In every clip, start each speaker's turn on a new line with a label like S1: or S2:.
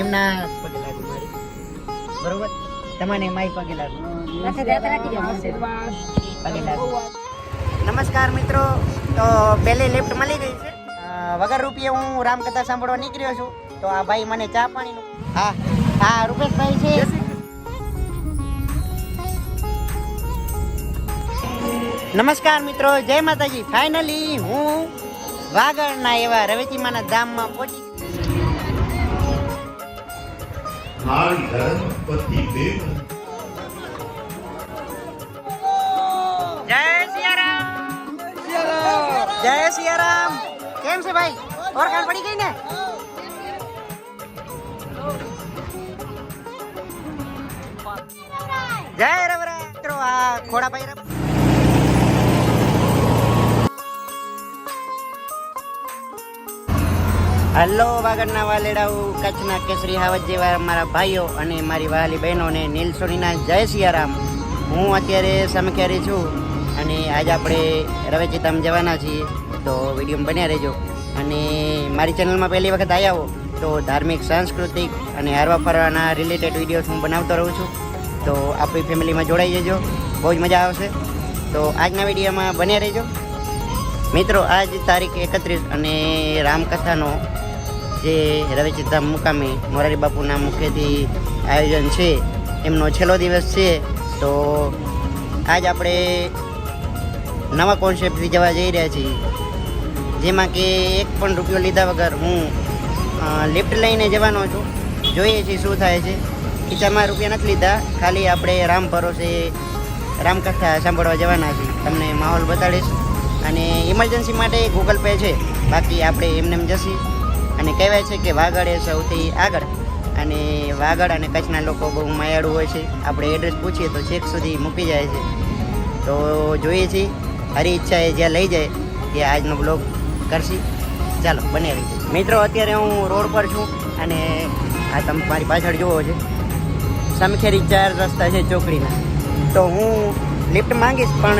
S1: એમના પગે લાગુ મારી. બરોબર? તમારે માય પગે લાગુ પગે લાગુ નમસ્કાર મિત્રો. તો પહેલે લિફ્ટ મળી ગઈ છે. વગર રૂપિયે હું રામકથા સાંભળવા નીકળ્યો છું. તો આ ભાઈ મને ચા પાણીનું હા. હા રૂપેશભાઈ છે. નમસ્કાર મિત્રો. જય માતાજી. ફાઇનલી હું વાગડના એવા રવેચીમાના ધામમાં પહોંચી
S2: હાલ ધર્મ પતિ દેવ
S1: જય સિયારામ. જય સિયારામ. કેમ છે ભાઈ? ઓળખાણ પડી ગઈ ને? જય રવરા મિત્રો, આ ખોડાભાઈ રમ હલો વાગડના વાલેડાઓ, કચ્છના કેસરી હાવજ જેવા મારા ભાઈઓ અને મારી વાલી બહેનોને નીલ સોનીના જય સિયારામ. હું અત્યારે સમખ્યારી છું અને આજે આપણે રવેચિતામ જવાના છીએ. તો વીડિયો બન્યા રહેજો. અને મારી ચેનલમાં પહેલી વખત આવ્યા હો, તો ધાર્મિક, સાંસ્કૃતિક અને હરવા ફરવાના રિલેટેડ વિડીયોઝ હું બનાવતો રહું છું. તો આપણી ફેમિલીમાં જોડાઈ જજો. બહુ જ મજા આવશે. તો આજના વિડીયોમાં બન્યા રહેજો. મિત્રો, આજ તારીખ એકત્રીસ અને રામકથાનો જે રવિચિત્તા મુકામે મોરારી બાપુના મુખેથી આયોજન છે, એમનો છેલ્લો દિવસ છે, તો આજ આપણે નવા કોન્સેપ્ટથી જવા જઈ રહ્યા છીએ. જેમાં કે એક પણ રૂપિયો લીધા વગર હું લિફ્ટ લઈને જવાનો છું. જોઈએ છીએ શું થાય છે. ખીચામાં રૂપિયા નથી લીધા, ખાલી આપણે રામ ભરોસે રામકથા સાંભળવા જવાના છીએ. તમને માહોલ બતાડીશ. અને ઇમરજન્સી માટે ગૂગલ પે છે. બાકી આપણે એમને એમ જશી. અને કહેવાય છે કે વાગડ એ સૌથી આગળ. અને વાગડ અને કચ્છના લોકો બહુ માયાળુ હોય છે. આપણે એડ્રેસ પૂછીએ તો છેક સુધી મૂકી જાય છે. તો જોઈએ છીએ. હરી ઈચ્છા એ જ્યાં લઈ જાય એ આજનો બ્લોગ કરશી. ચાલો બને રહી મિત્રો, અત્યારે હું રોડ પર છું અને આ તમે મારી પાછળ જુઓ છે. સમખેરી ચાર રસ્તા છે ચોકડીના. તો હું લિફ્ટ માંગીશ, પણ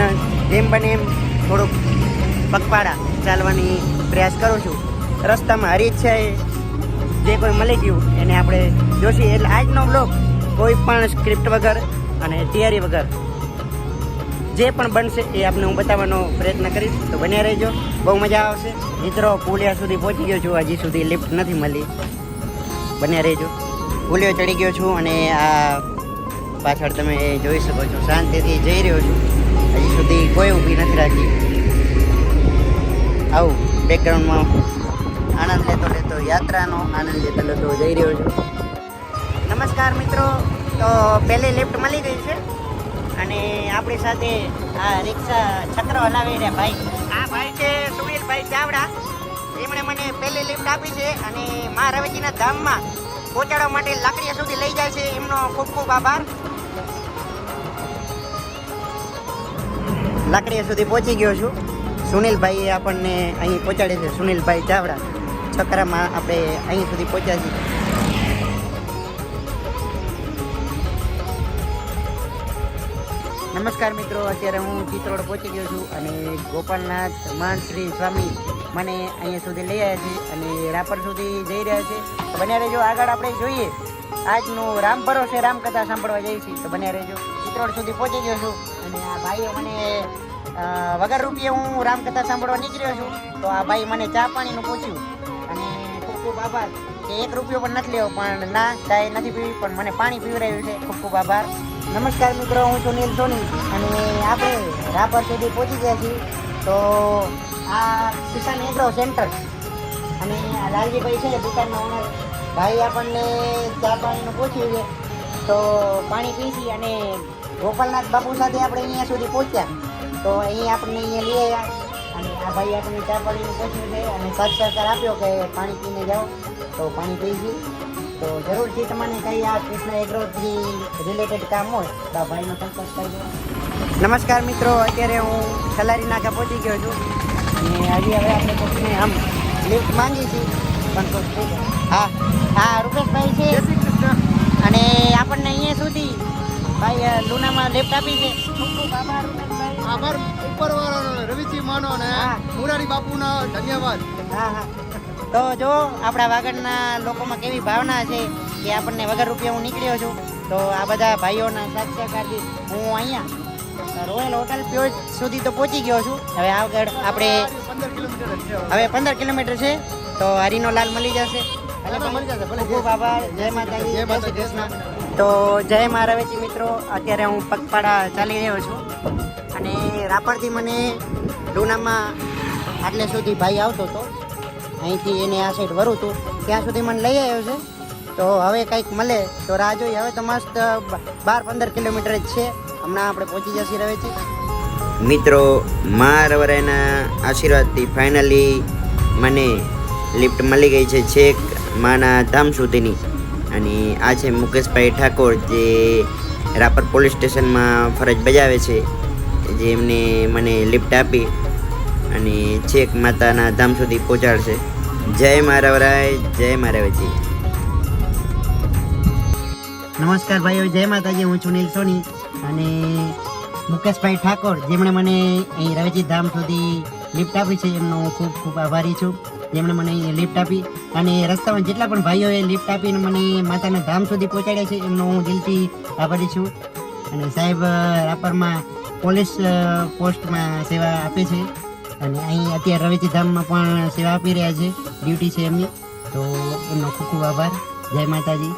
S1: જેમ બને એમ થોડુંક પગપાળા ચાલવાની પ્રયાસ કરું છું. રસ્તામાં હરી છે જે કોઈ મળી ગયું એને આપણે જોશી. એટલે આજનો બ્લોગ કોઈ પણ સ્ક્રિપ્ટ વગર અને તૈયારી વગર. જે પણ બનશે એ આપને હું બતાવવાનો પ્રયત્ન કરીશ. તો બન્યા રહેજો. બહુ મજા આવશે. મિત્રો, પુલિયા સુધી પહોંચી ગયો છું. હજી સુધી લિફ્ટ નથી મળી. બન્યા રહેજો. પુલિયો ચડી ગયો છું અને આ પાછળ તમે જોઈ શકો છો. શાંતિથી જઈ રહ્યો છું. હજી સુધી કોઈ ઊભી નથી રાખી. આવું બેકગ્રાઉન્ડમાં આનંદ લેતો લેતો યાત્રાનો આનંદ લેતો લેતો જઈ રહ્યો છું. નમસ્કાર મિત્રો તો પહેલી લિફ્ટ મળી ગઈ છે અને આપણી સાથે આ રિક્ષા છત્ર હલાવી રહ્યા ભાઈ. આ ભાઈ છે સુનિલભાઈ ચાવડા. એમણે મને પહેલી લિફ્ટ આપી છે અને મા રવેજીના ધામમાં પહોંચાડવા માટે લાકડીયા સુધી લઈ જાય છે. એમનો ખૂબ ખૂબ આભાર. લાકડીયા સુધી પહોંચી ગયો છું. સુનિલભાઈએ આપણને અહીં પહોંચાડે છે. સુનિલભાઈ ચાવડા. છકરામાં આપણે અહીં સુધી પહોંચ્યા છીએ. નમસ્કાર મિત્રો, અત્યારે હું ચિત્રોડ પહોંચી ગયો છું અને ગોપાલનાથ મહાન શ્રી સ્વામી મને અહીંયા સુધી લઈ આવ્યા છે અને રાપર સુધી જઈ રહ્યા છે. તો બન્યા રહેજો, આગળ આપણે જોઈએ. આજનું રામ ભરોસે રામકથા સાંભળવા જઈએ છીએ. તો બન્યા રહેજો, ચિત્રોડ સુધી પહોંચી ગયો છું. અને આ ભાઈએ મને વગર રૂપિયે હું રામકથા સાંભળવા નીકળ્યો છું. તો આ ભાઈ મને ચા પાણીનું પૂછ્યું. ખૂબ આભાર. એક રૂપિયો પણ નથી લેવો, પણ ના, ચાય નથી પીવી, પણ મને પાણી પીવડાવ્યું છે. ખૂબ ખૂબ આભાર. નમસ્કાર મિત્રો, હું છું નીલ સોની. અને આપણે રાપર સુધી પહોંચી ગયા છીએ. તો આ કિસાન એગ્રો સેન્ટર. અને આ લાલજીભાઈ છે, દુકાનના ઓનર ભાઈ આપણને ચા પાણીનું પૂછ્યું છે. તો પાણી પીસી અને ગોપાલનાથ બાપુ સાથે આપણે અહીંયા સુધી પહોંચ્યા. તો અહીં આપણને અહીંયા લઈ આવ્યા. આ ભાઈ આપણે ચા પાણીનું પૂછ્યું છે અને સાથ સરકાર આપ્યો કે પાણી પીને જાઓ તો પાણી પી ગયું તો જરૂરથી તમને કંઈ આ કૃષ્ણ એગ્રોથી રિલેટેડ કામ હોય તો આ ભાઈનો સંપર્ક કરજો નમસ્કાર મિત્રો અત્યારે હું સલારી નાકા પહોંચી ગયો છું. અને હજી હવે આપણે કોઈને આમ લિફ્ટ માંગી છીએ પણ હા હા રૂપેશભાઈ છે. અને આપણને અહીંયા સુધી ભાઈ લુનામાં લેફ્ટ આપી છે. ખૂબ ખૂબ આભાર
S3: આભાર ઉપરવાળાનો રવિસિંહ માનો અને. મુરારી બાપુનો ધન્યવાદ.
S1: હા હા. તો જો આપણા વાગડના લોકોમાં કેવી ભાવના છે કે આપણને વગર રૂપિયા હું નીકળ્યો છું તો આ બધા ભાઈઓના સાથ સહકારથી હું અહીંયા રોયલ હોટલ પ્યોજ સુધી તો પહોંચી ગયો છું. હવે આગળ આપણે હવે પંદર કિલોમીટર છે તો હરીનો લાલ મળી જશે. તો જય મહારાવેજી મિત્રો અત્યારે હું પગપાળા ચાલી રહ્યો છું. રાપરથી મને ડુનામાં આટલે સુધી ભાઈ આવતો હતો અહીંથી એને આ સાઈડ વરું હતું ત્યાં સુધી મને લઈ આવ્યો છે. તો હવે કંઈક મળે તો રાહ જોઈએ હવે તો મસ્ત બાર પંદર કિલોમીટર જ છે. હમણાં આપણે પહોંચી જશે છે મિત્રો, મા રવરાયના આશીર્વાદથી ફાઇનલી મને લિફ્ટ મળી ગઈ છે છેક માના ધામ સુધીની. અને આ છે મુકેશભાઈ ઠાકોર જે રાપર પોલીસ સ્ટેશનમાં ફરજ બજાવે છે. જે મને લિફ્ટ આપી અને છેક માતાના ધામ સુધી પહોંચાડશે. જય મારાવરાય જય મારાવજી નમસ્કાર ભાઈઓ, જય માતાજી, હું છું નીલ સોની. અને મુકેશભાઈ ઠાકોર, જેમણે મને અહીં રવેજી ધામ સુધી લિફ્ટ આપી છે, એમનો ખૂબ ખૂબ આભારી છું. જેમણે મને અહીં લિફ્ટ આપી. અને રસ્તામાં જેટલા પણ ભાઈઓએ લિફ્ટ આપીને મને માતાના ધામ સુધી પહોંચાડ્યા છે, એમનો હું દિલથી આભારી છું. અને સાહેબ રાપરમાં પોલીસ પોસ્ટમાં સેવા આપે છે. અને અહીં અત્યારે રવેચી ધામમાં પણ સેવા આપી રહ્યા છે. ડ્યુટી છે એમની. તો એમનો ખૂબ ખૂબ આભાર. જય માતાજી.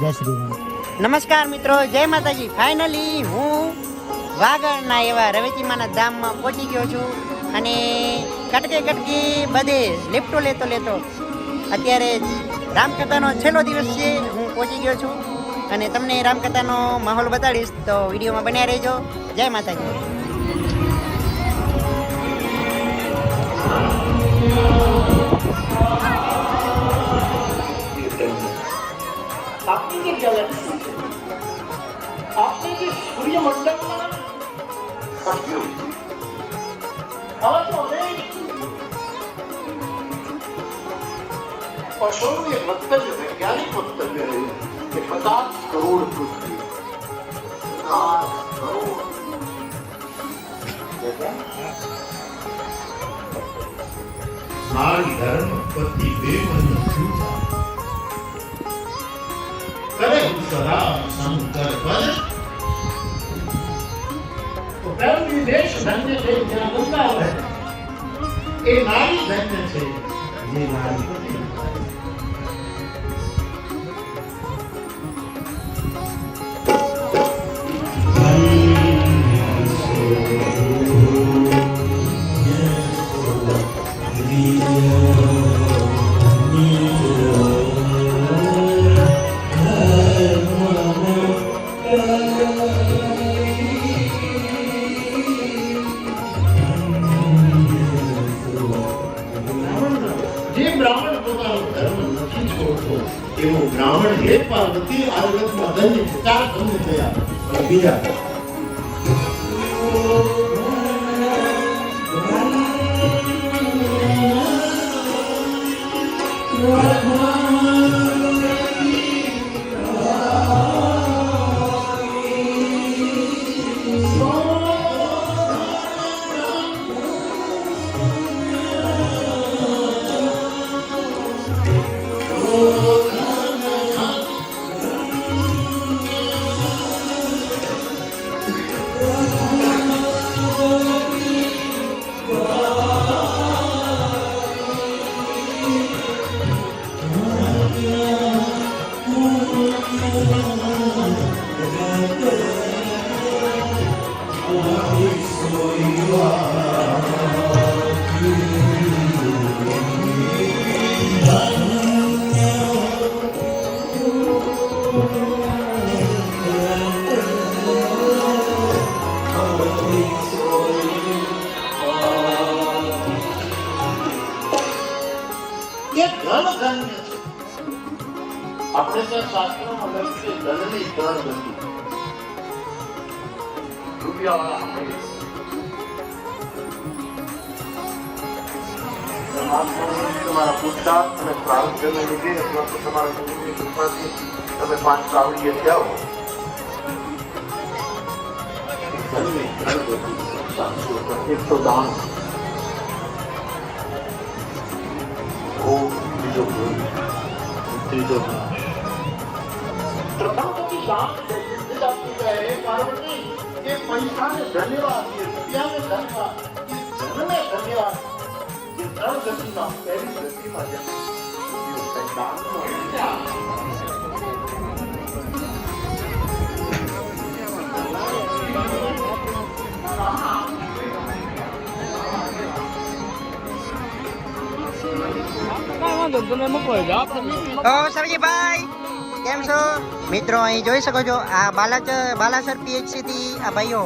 S1: જય શ્રી રામ. નમસ્કાર મિત્રો. જય માતાજી. ફાઇનલી હું વાગડના એવા રવેચીમાના ધામમાં પહોંચી ગયો છું. અને કટકે કટકી બધે લેપટો લેતો લેતો અત્યારે રામકથાનો છેલ્લો દિવસ છે. હું પહોંચી ગયો છું. અને તમને રામકથાનો માહોલ બતાડીશ તો વિડીયોમાં બન્યા રહેજો. જય માતાજી.
S3: আপনি কি গেলেন আপনি কি সূর্যমণ্ডল আমার তো অনেক
S2: অসৌর্য ভক্তব্য জ্ঞানী ভক্তব্য রয়েছে કે પચાસ કરોડ પૃથ્વી પચાસ કરોડ આજ ધર્મ પતિ
S3: ધન્ય છે
S2: જે નારી અને આપણે ત્યાં શાસ્ત્રોમાં લખ્યું છે ધનની ત્રણ ગતિ રૂપિયાવાળા આપણે તમારા પૂછતા અને પ્રાણ જમે લીધે અથવા તો તમારા ગુરુની કૃપાથી તમે પાંચ કાવડીએ જાઓ એક તો દાન બીજો ત્રીજો
S3: પ્રભાપતિ દાન સિદ્ધ આપી ગયા
S2: એ કારણ કે પૈસાને ધન્યવાદ સત્યાને ધન્યવાદ ધનને ધન્યવાદ ત્રણ ગતિમાં
S1: કેમ છો? મિત્રો, અહીં જોઈ શકો છો, આ બાલાસર પીએચસી થી આ ભાઈઓ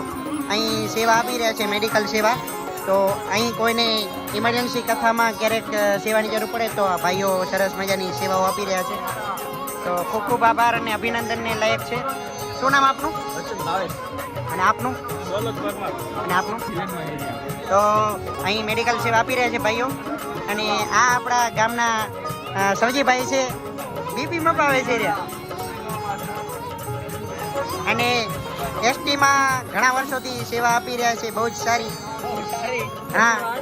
S1: અહીં સેવા આપી રહ્યા છે મેડિકલ સેવા. તો અહીં કોઈને ઇમરજન્સી કથામાં ક્યારેક સેવાની જરૂર પડે તો આ ભાઈઓ સરસ મજાની સેવાઓ આપી રહ્યા છે. તો ખૂબ ખૂબ આભાર અને અભિનંદનને લાયક છે. શું નામ આપનું? અને આપનું? અને આપનું? તો અહીં મેડિકલ સેવા આપી રહ્યા છે ભાઈઓ. અને આ આપણા ગામના સવજીભાઈ છે. બીપી મપાવે છે રહ્યા. અને એસટીમાં ઘણા વર્ષોથી સેવા આપી રહ્યા છે. બહુ જ સારી હા.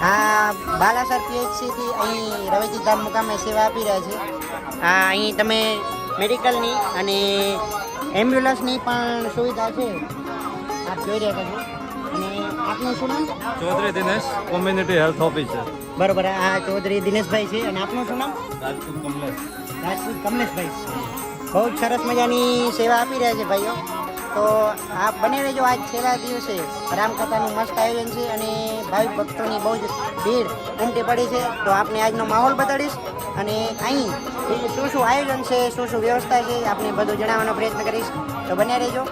S1: હા બાલાસર પીએચસી થી અહીં રવેજી ધામ મુકામે સેવા આપી રહ્યા છે. આ અહીં તમે મેડિકલની અને એમ્બ્યુલન્સની પણ સુવિધા છે. આપ જોઈ રહ્યા છો. અને આપનું શું નામ?
S4: Chaudhary Dinesh community health officer
S1: બરોબર આ ચૌધરી દિનેશભાઈ છે. અને આપનું શું નામ?
S4: રાજપૂત કમલેશ.
S1: રાજપૂત કમલેશભાઈ. બહુ સરસ મજાની સેવા આપી રહ્યા છે ભાઈઓ. તો આપ બને રહેજો આજ છેલ્લા દિવસે. રામકથાનું મસ્ત આયોજન છે અને ભાવિક ભક્તોની બહુ જ ભીડ ઉમટી પડી છે. તો આપને આજનો માહોલ બતાડીશ અને અહીં શું શું આયોજન છે, શું શું વ્યવસ્થા છે, આપને બધું જણાવવાનો પ્રયત્ન કરીશ. તો બને રહેજો.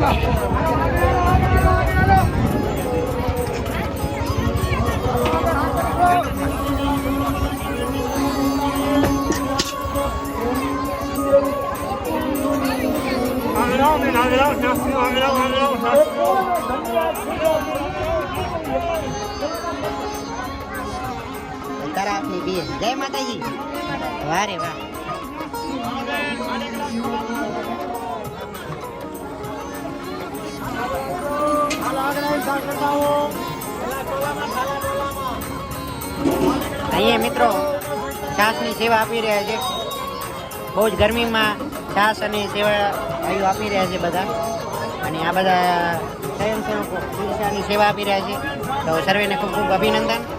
S1: તારા આપની બે. જય માતાજી. વારે વાહ. અહીંયા મિત્રો છાસની સેવા આપી રહ્યા છે. બહુ જ ગરમીમાં છાસ અને સેવા ભાઈઓ આપી રહ્યા છે બધા. અને આ બધા સ્વયંસેવકો ચિકિત્સાની સેવા આપી રહ્યા છે. તો સર્વેને ખૂબ ખૂબ અભિનંદન.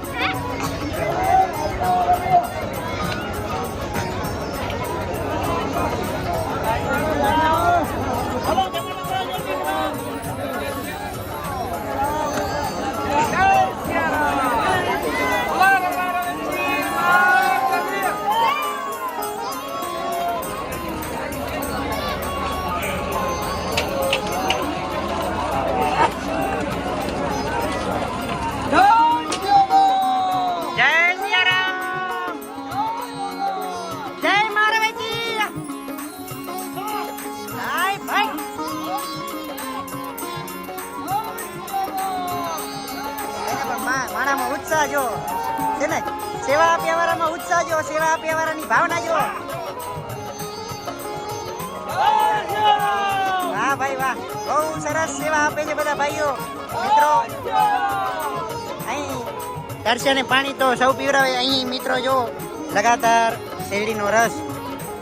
S1: બહુ સરસ સેવા આપે છે બધા ભાઈઓ. મિત્રો. અહીં તરસે પાણી તો સૌ પીવડાવે. અહીં મિત્રો જો લગાતાર શેરડીનો રસ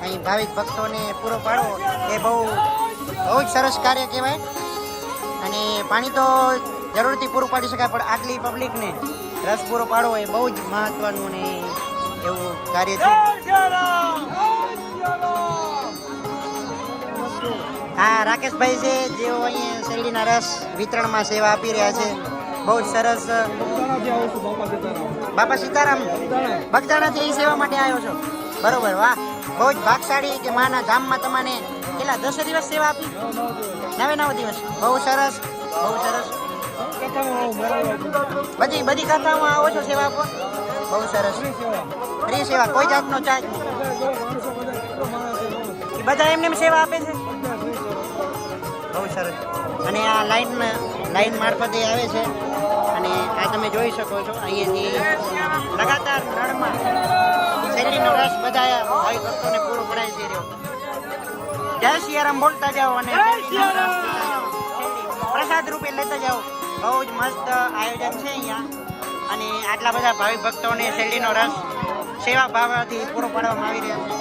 S1: અહીં ભાવિક ભક્તોને પૂરો પાડો એ બહુ બહુ જ સરસ કાર્ય કહેવાય. અને પાણી તો જરૂરથી પૂરું પાડી શકાય, પણ આટલી પબ્લિકને રસ પૂરો પાડવો એ બહુ જ મહત્વનું ને એવું કાર્ય છે. હા, રાકેશભાઈ છે, જેઓ અહીંયા શેરડીના રસ વિતરણમાં સેવા આપી રહ્યા છે. બહુ જ સરસ બાપા સીતારામ બગદાણાથી અહીં સેવા માટે આવ્યો છો. બરોબર, વાહ, બહુ જ ભાગશાળી કે માના ધામમાં તમને કેટલા દસ દિવસ સેવા આપી? નવે નવ દિવસ. બહુ સરસ બહુ સરસ. બધી બધી કથાઓમાં આવો છો સેવા આપો બહુ સરસ. ફ્રી સેવા, કોઈ જાતનો ચાર્જ બધા એમને એમ સેવા આપે છે? સરસ. અને આ લાઈન લાઈન મારફતે આવે છે. અને આ તમે જોઈ શકો છો અહીંયાથી લગાતાર નળમાં શેરડીનો રસ બધા ભાઈ ભક્તોને પૂરો પડાય છે રહ્યો. જય સિયારામ બોલતા જાઓ અને પ્રસાદ રૂપે લેતા જાઓ. બહુ જ મસ્ત આયોજન છે અહીંયા. અને આટલા બધા ભાવિ ભક્તોને શેરડીનો રસ સેવા ભાવથી પૂરો પાડવામાં આવી રહ્યો છે.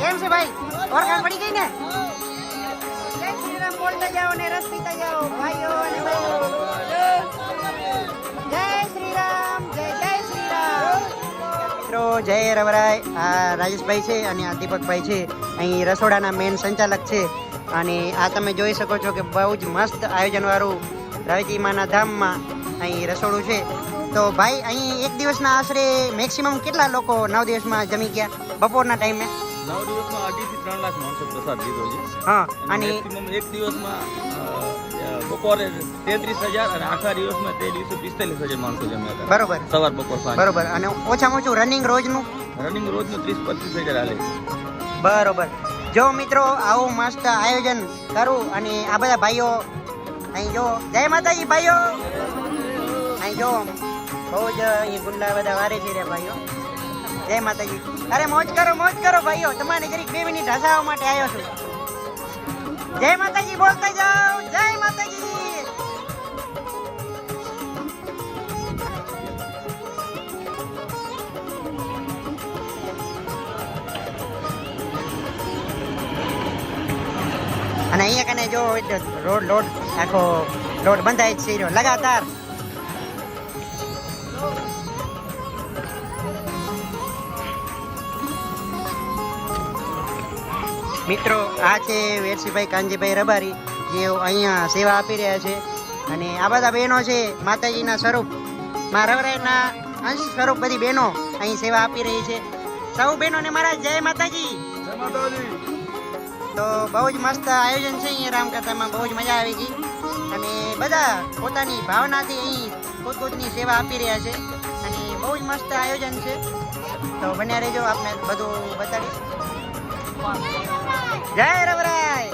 S1: કેમ છે ભાઈ? ઓળખાણ પડી ગઈ ને? જય શ્રીરામ બોલતા જાઓ ને રસ જાઓ ભાઈઓ અને બહેનો. જય શ્રીરામ જય જય શ્રીરામ મિત્રો જય રવરાય. આ રાજેશભાઈ છે અને આ દીપકભાઈ છે. અહીં રસોડાના મેન સંચાલક છે. અને આ તમે જોઈ શકો છો કે બહુ જ મસ્ત આયોજનવાળું રવેચીમાના ધામમાં અહીં રસોડું છે. તો ભાઈ અહીં એક દિવસના આશરે મેક્સિમમ કેટલા લોકો નવ દિવસમાં જમી ગયા? બપોરના ટાઈમે
S4: નવ દિવસમાં અઢીથી ત્રણ લાખ માણસો પ્રસાદ લીધો છે.
S1: હા
S4: અને એક દિવસમાં બપોરે તેત્રીસ હજાર અને આખા દિવસમાં તે દિવસે પિસ્તાલીસ હજાર માણસો જમ્યા હતા.
S1: બરોબર.
S4: સવાર બપોર સાંજ.
S1: બરોબર. અને ઓછામાં ઓછું રનિંગ રોજનું?
S4: રનિંગ રોજનું ત્રીસ પચીસ હજાર હાલે.
S1: બરોબર. જો મિત્રો આવું મસ્ત આયોજન કરું અને આ બધા ભાઈઓ અહીં જો જય માતાજી ભાઈઓ. અહીં જો બહુ જ અહીં ગુંડા બધા વારે છે રે ભાઈઓ. જય માતાજી. અરે મોજ કરો મોજ કરો ભાઈઓ. તમારી જરીક બે મિનિટ હસાવવા માટે આવ્યો છું. જય માતાજી, બોલતા જાઓ. જય માતાજી. અને અહીંયા કને જો રોડ, લોડ, આખો લોડ બંધાય છે લગાતાર. મિત્રો આ છે વેરસીભાઈ કાનજીભાઈ રબારી. જેઓ અહીંયા સેવા આપી રહ્યા છે. અને આ બધા બહેનો છે માતાજીના સ્વરૂપ. મા રવરાયના અંશ સ્વરૂપ બધી બહેનો અહીં સેવા આપી રહી છે. સૌ બહેનોને મારા જય માતાજી. તો બહુ જ મસ્ત આયોજન છે અહીંયા રામકથામાં બહુ જ મજા આવી ગઈ. અને બધા પોતાની ભાવનાથી અહીં પોતપોતની સેવા આપી રહ્યા છે. અને બહુ જ મસ્ત આયોજન છે. તો બન્યા રહેજો આપને બધું બતાડીશ. જય રવરાય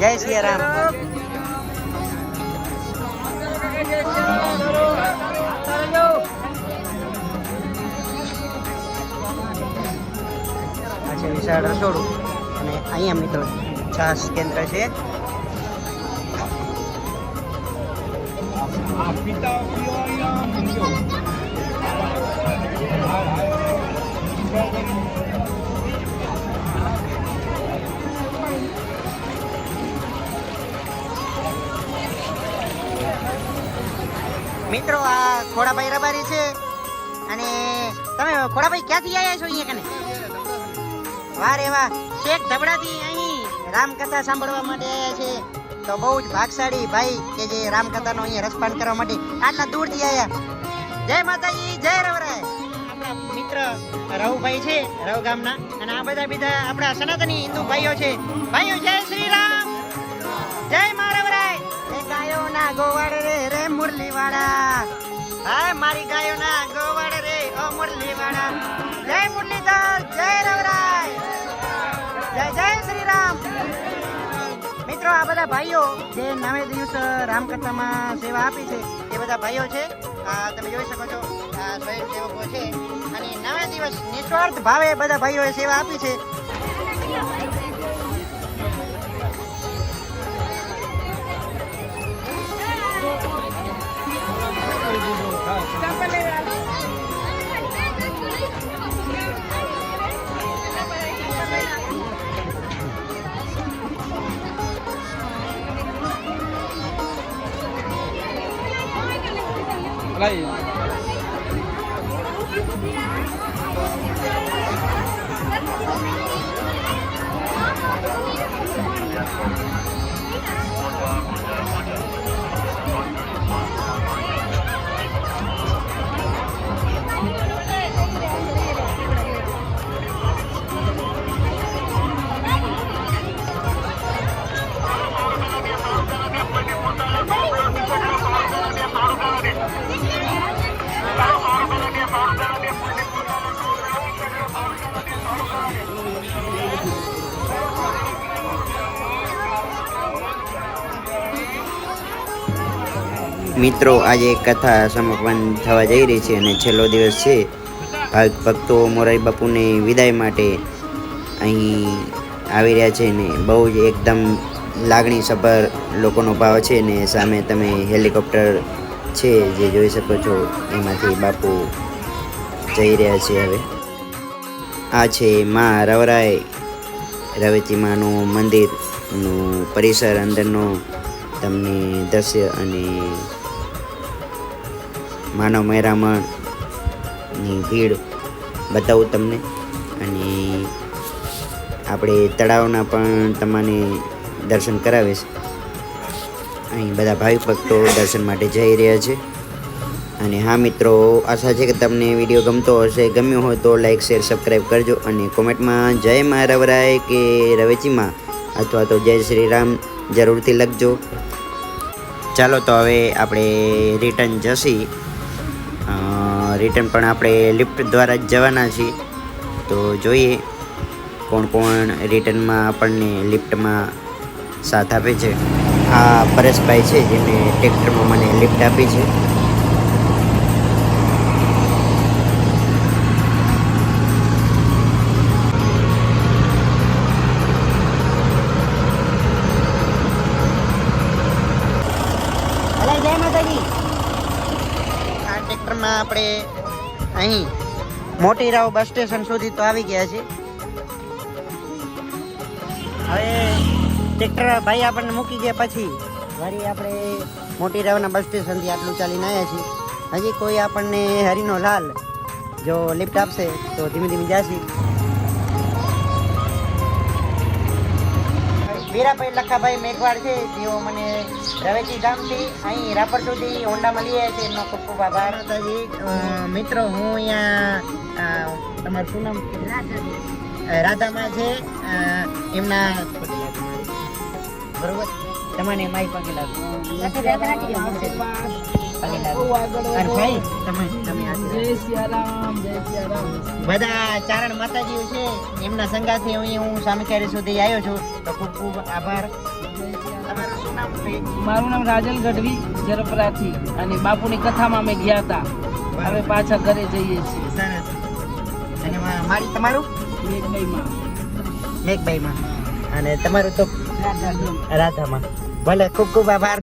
S1: જય સિયારામ આ છે વિશાળ રસોડું અને અહીંયા મિત્રો છાસ કેન્દ્ર છે મિત્રો, આ ખોડાભાઈ રબારી છે. અને તમે ખોડાભાઈ ક્યાંથી આવ્યા છો અહીંયા કને? વાહ રે વાહ. શેખ ધબડાથી અહીં રામકથા સાંભળવા માટે આવ્યા છે. તો બહુ જ ભાગશાળી ભાઈ કે જે રામકથાનો અહીંયા રસપાન કરવા માટે આટલા દૂરથી આવ્યા જય માતાજી, જય રવરાય. આપણા મિત્ર રવુભાઈ છે રવ ગામના. અને આ બધા બીજા આપણા સનાતની હિન્દુ ભાઈઓ છે. ભાઈઓ, જય શ્રી રામ. જય મારવરાય એ ગાયો ના ગોવાળ રે રે મુરલીવાળા. હા મારી ગાયો ના ગોવાળ રે, ઓ મુરલી વાળા જય મુરલીધર, જય રવરાય. જય જય શ્રી રામ મિત્રો, આ બધા ભાઈઓ જે નવે દિવસ રામકથામાં સેવા આપી છે, એ બધા ભાઈઓ છે તમે જોઈ શકો છો સ્વયંસેવકો છે. અને નવે દિવસ નિસ્વાર્થ ભાવે બધા ભાઈઓએ સેવા આપી છે. મિત્રો, આજે કથા સમાપન થવા જઈ રહી છે અને છેલ્લો દિવસ છે. ભાવિક ભક્તો મોરારી બાપુને વિદાય માટે અહીં આવી રહ્યા છે ને બહુ જ એકદમ લાગણીસભર લોકોનો ભાવ છે ને સામે તમે હેલિકોપ્ટર છે જે જોઈ શકો છો, એમાંથી બાપુ જઈ રહ્યા છે હવે. આ છે માં રવરાય રવેચીમાનું મંદિરનું પરિસર અંદરનો તમને દ્રશ્ય અને માનવ મેરામણની ભીડ બતાવું તમને. અને આપણે તળાવના પણ તમને દર્શન કરાવીશ. અહીં બધા ભાવિક ભક્તો દર્શન માટે જઈ રહ્યા છે. અને હા મિત્રો, આશા છે કે તમને વીડિયો ગમતો હશે. ગમ્યો હોય તો લાઇક શેર સબસ્ક્રાઈબ કરજો. અને કોમેન્ટમાં જય મા રવરાય કે રવેચીમાં અથવા તો જય શ્રી રામ જરૂરથી લખજો. ચાલો તો હવે આપણે રિટર્ન જશી. રિટર્ન પણ આપણે લિફ્ટ દ્વારા જ જવાના છીએ. તો જોઈએ કોણ કોણ રિટર્નમાં આપણને લિફ્ટમાં સાથ આપે છે. આ પરેશભાઈ છે જેને ટ્રેક્ટરમાં મને લિફ્ટ આપી છે. આપણે અહીં મોટી રાવ બસ સ્ટેશન સુધી તો આવી ગયા છે હવે ટ્રેક્ટર ભાઈ આપણને મૂકી ગયા પછી વળી આપણે મોટી રાવના બસ સ્ટેશનથી આટલું ચાલીને આવ્યા છીએ. હજી કોઈ આપણને હરિનો લાલ જો લિફ્ટ આપશે તો ધીમે ધીમે જાશી. વીરાભાઈ લખાભાઈ મેઘવાડ છે તેઓ મને રવેચી ગામથી અહીં રાપર સુધી હોન્ડામાં લઈ આવ્યા છે. એમનો ખૂબ ખૂબ આભાર. માતાજી મિત્રો હું અહીંયા તમારું શું નામ? રાધામાં છે એમના બરોબર? તમારે માઈ પગે બધા ચારણ માતાજીઓ છે એમના સંગાથી અહીં હું સામેચારી સુધી આવ્યો છું. તો ખૂબ ખૂબ આભાર.
S5: મારું નામ રાજલ ગઢવી જરપરાથી. અને બાપુની કથામાં અમે ગયા હતા. હવે પાછા ઘરે જઈએ છીએ.
S1: સરસ. અને મારી તમારું?
S5: મેઘભાઈમાં.
S1: મેઘભાઈમાં. અને તમારું તો રાધામાં. ભલે ખૂબ ખૂબ આભાર.